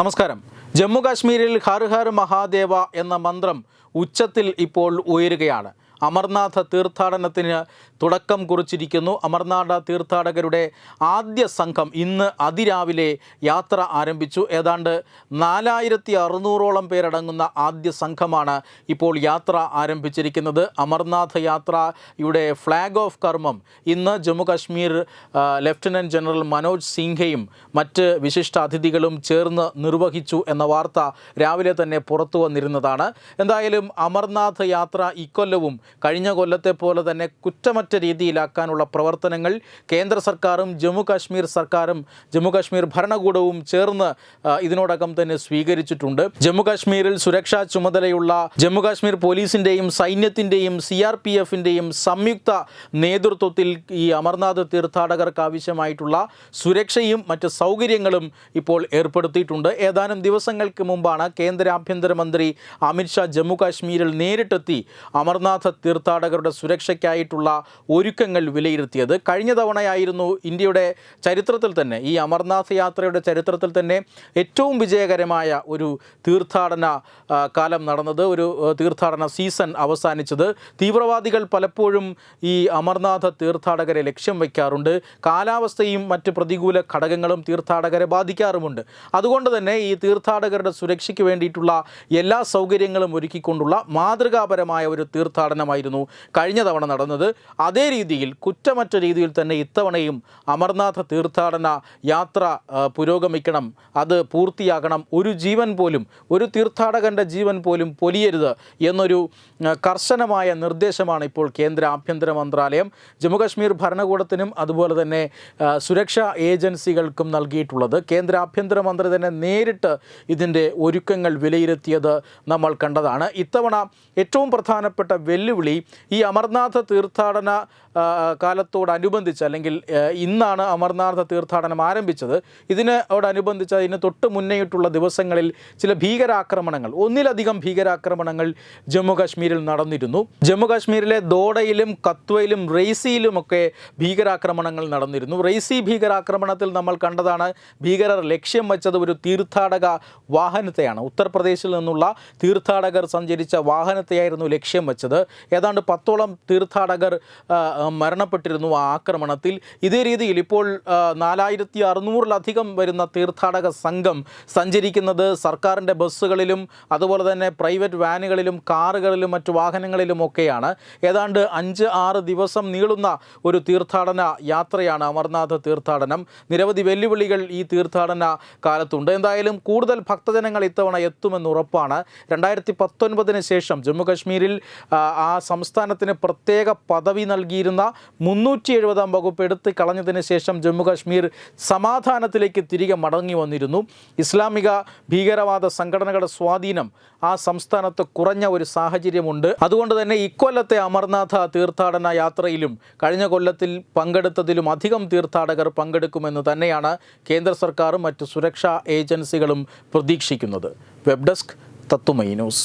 നമസ്കാരം. ജമ്മു കാശ്മീരിൽ ഹർ ഹർ മഹാദേവ എന്ന മന്ത്രം ഉച്ചത്തിൽ ഇപ്പോൾ ഉയരുകയാണ്. അമർനാഥ തീർത്ഥാടനത്തിന് തുടക്കം കുറിച്ചിരിക്കുന്നു. അമർനാഥ തീർത്ഥാടകരുടെ ആദ്യ സംഘം ഇന്ന് അതിരാവിലെ യാത്ര ആരംഭിച്ചു. ഏതാണ്ട് നാലായിരത്തി അറുന്നൂറോളം പേരടങ്ങുന്ന ആദ്യ സംഘമാണ് ഇപ്പോൾ യാത്ര ആരംഭിച്ചിരിക്കുന്നത്. അമർനാഥ യാത്രയുടെ ഫ്ലാഗ് ഓഫ് കർമ്മം ഇന്ന് ജമ്മു കാശ്മീർ ലഫ്റ്റനന്റ് ജനറൽ മനോജ് സിംഹയും മറ്റ് വിശിഷ്ട അതിഥികളും ചേർന്ന് നിർവഹിച്ചു എന്ന വാർത്ത രാവിലെ തന്നെ പുറത്തു വന്നിരുന്നതാണ്. എന്തായാലും അമർനാഥ് യാത്ര ഇക്കൊല്ലവും കഴിഞ്ഞ കൊല്ലത്തെ പോലെ തന്നെ കുറ്റമറ്റ രീതിയിലാക്കാനുള്ള പ്രവർത്തനങ്ങൾ കേന്ദ്ര സർക്കാരും ജമ്മു കാശ്മീർ സർക്കാരും ജമ്മു കാശ്മീർ ഭരണകൂടവും ചേർന്ന് ഇതിനോടകം തന്നെ സ്വീകരിച്ചിട്ടുണ്ട്. ജമ്മു കാശ്മീരിൽ സുരക്ഷാ ചുമതലയുള്ള ജമ്മു കാശ്മീർ പോലീസിന്റെയും സൈന്യത്തിന്റെയും സി ആർ പി എഫിന്റെയും സംയുക്ത നേതൃത്വത്തിൽ ഈ അമർനാഥ് തീർത്ഥാടകർക്ക് ആവശ്യമായിട്ടുള്ള സുരക്ഷയും മറ്റ് സൗകര്യങ്ങളും ഇപ്പോൾ ഏർപ്പെടുത്തിയിട്ടുണ്ട്. ഏതാനും ദിവസങ്ങൾക്ക് മുമ്പാണ് കേന്ദ്ര ആഭ്യന്തരമന്ത്രി അമിത്ഷാ ജമ്മു കാശ്മീരിൽ നേരിട്ടെത്തി അമർനാഥ് തീർത്ഥാടകരുടെ സുരക്ഷയ്ക്കായിട്ടുള്ള ഒരുക്കങ്ങൾ വിലയിരുത്തിയത്. കഴിഞ്ഞ തവണയായിരുന്നു ഇന്ത്യയുടെ ചരിത്രത്തിൽ തന്നെ ഈ അമർനാഥ് യാത്രയുടെ ചരിത്രത്തിൽ തന്നെ ഏറ്റവും വിജയകരമായ ഒരു തീർത്ഥാടന കാലം നടന്നത് ഒരു തീർത്ഥാടന സീസൺ അവസാനിച്ചത്. തീവ്രവാദികൾ പലപ്പോഴും ഈ അമർനാഥ തീർത്ഥാടകരെ ലക്ഷ്യം വയ്ക്കാറുണ്ട്. കാലാവസ്ഥയും മറ്റ് പ്രതികൂല ഘടകങ്ങളും തീർത്ഥാടകരെ ബാധിക്കാറുമുണ്ട്. അതുകൊണ്ട് തന്നെ ഈ തീർത്ഥാടകരുടെ സുരക്ഷയ്ക്ക് വേണ്ടിയിട്ടുള്ള എല്ലാ സൗകര്യങ്ങളും ഒരുക്കിക്കൊണ്ടുള്ള മാതൃകാപരമായ ഒരു തീർത്ഥാടനമായിരുന്നു കഴിഞ്ഞ തവണ നടന്നത്. അതേ രീതിയിൽ കുറ്റമറ്റ രീതിയിൽ തന്നെ ഇത്തവണയും അമർനാഥ തീർത്ഥാടന യാത്ര പുരോഗമിക്കണം. അത് പൂർത്തിയാകണം. ഒരു ജീവൻ പോലും ഒരു തീർത്ഥാടകന്റെ ജീവൻ പോലും പൊലിയരുത് എന്നൊരു കർശനമായ നിർദ്ദേശമാണ് ഇപ്പോൾ കേന്ദ്ര ആഭ്യന്തര മന്ത്രാലയം. ജമ്മുകശ്മീർ ഭരണകൂടത്തിനും അതുപോലെ തന്നെ സുരക്ഷാ ഏജൻസികൾക്കും നൽകിയിട്ടുള്ളത്. കേന്ദ്ര ആഭ്യന്തര മന്ത്രി തന്നെ നേരിട്ട് ഇതിന്റെ ഒരുക്കങ്ങൾ വിലയിരുത്തിയത് നമ്മൾ കണ്ടതാണ്. ഇത്തവണ ഏറ്റവും പ്രധാനപ്പെട്ട വെല്ലുവിളി ഈ അമർനാഥ തീർത്ഥാടന കാലത്തോടനുബന്ധിച്ച് അല്ലെങ്കിൽ ഇന്നാണ് അമർനാഥ തീർത്ഥാടനം ആരംഭിച്ചത്. ഇതിനോടനുബന്ധിച്ച് അതിന് തൊട്ട് മുന്നേയിട്ടുള്ള ദിവസങ്ങളിൽ ചില ഭീകരാക്രമണങ്ങൾ ഒന്നിലധികം ഭീകരാക്രമണങ്ങൾ ജമ്മു കാശ്മീരിൽ നടന്നിരുന്നു. ജമ്മു കാശ്മീരിലെ ദോഡയിലും കത്വയിലും റെയ്സിയിലുമൊക്കെ ഭീകരാക്രമണങ്ങൾ നടന്നിരുന്നു. റെയ്സി ഭീകരാക്രമണത്തിൽ നമ്മൾ കണ്ടതാണ് ഭീകരർ ലക്ഷ്യം വച്ചത് ഒരു തീർത്ഥാടക വാഹനത്തെയാണ്. ഉത്തർപ്രദേശിൽ നിന്നുള്ള തീർത്ഥാടകർ സഞ്ചരിച്ച വാഹനത്തെയായിരുന്നു ലക്ഷ്യം വെച്ചത്. ഏതാണ്ട് പത്തോളം തീർത്ഥാടകർ മരണപ്പെട്ടിരുന്നു ആ ആക്രമണത്തിൽ. ഇതേ രീതിയിൽ ഇപ്പോൾ നാലായിരത്തി അറുന്നൂറിലധികം വരുന്ന തീർത്ഥാടക സംഘം സഞ്ചരിക്കുന്നത് സർക്കാരിന്റെ ബസ്സുകളിലും അതുപോലെ തന്നെ പ്രൈവറ്റ് വാനുകളിലും കാറുകളിലും മറ്റു വാഹനങ്ങളിലുമൊക്കെയാണ് ഏതാണ്ട് അഞ്ച് ആറ് ദിവസം നീളുന്ന ഒരു തീർത്ഥാടന യാത്രയാണ് അമർനാഥ് തീർത്ഥാടനം. നിരവധി വെല്ലുവിളികൾ ഈ തീർത്ഥാടന കാലത്തുണ്ട്. എന്തായാലും കൂടുതൽ ഭക്തജനങ്ങൾ ഇത്തവണ എത്തുമെന്ന് ഉറപ്പാണ്. രണ്ടായിരത്തി പത്തൊൻപതിന് ശേഷം ജമ്മു കാശ്മീരിൽ ആ, ആ സംസ്ഥാനത്തിന് പ്രത്യേക പദവി നൽകിയിരുന്ന മുന്നൂറ്റി എഴുപതാം വകുപ്പ് എടുത്ത് കളഞ്ഞതിന് ശേഷം ജമ്മു കാശ്മീർ സമാധാനത്തിലേക്ക് തിരികെ മടങ്ങി വന്നിരുന്നു. ഇസ്ലാമിക ഭീകരവാദ സംഘടനകളുടെ സ്വാധീനം ആ സംസ്ഥാനത്ത് കുറഞ്ഞ ഒരു സാഹചര്യമുണ്ട്. അതുകൊണ്ട് തന്നെ ഇക്കൊല്ലത്തെ അമർനാഥ തീർത്ഥാടന യാത്രയിലും കഴിഞ്ഞ കൊല്ലത്തിൽ പങ്കെടുത്തതിലും അധികം തീർത്ഥാടകർ പങ്കെടുക്കുമെന്ന് തന്നെയാണ് കേന്ദ്ര സർക്കാരും മറ്റ് സുരക്ഷാ ഏജൻസികളും പ്രതീക്ഷിക്കുന്നത്. വെബ് ഡെസ്ക് തത്തുമൈ news.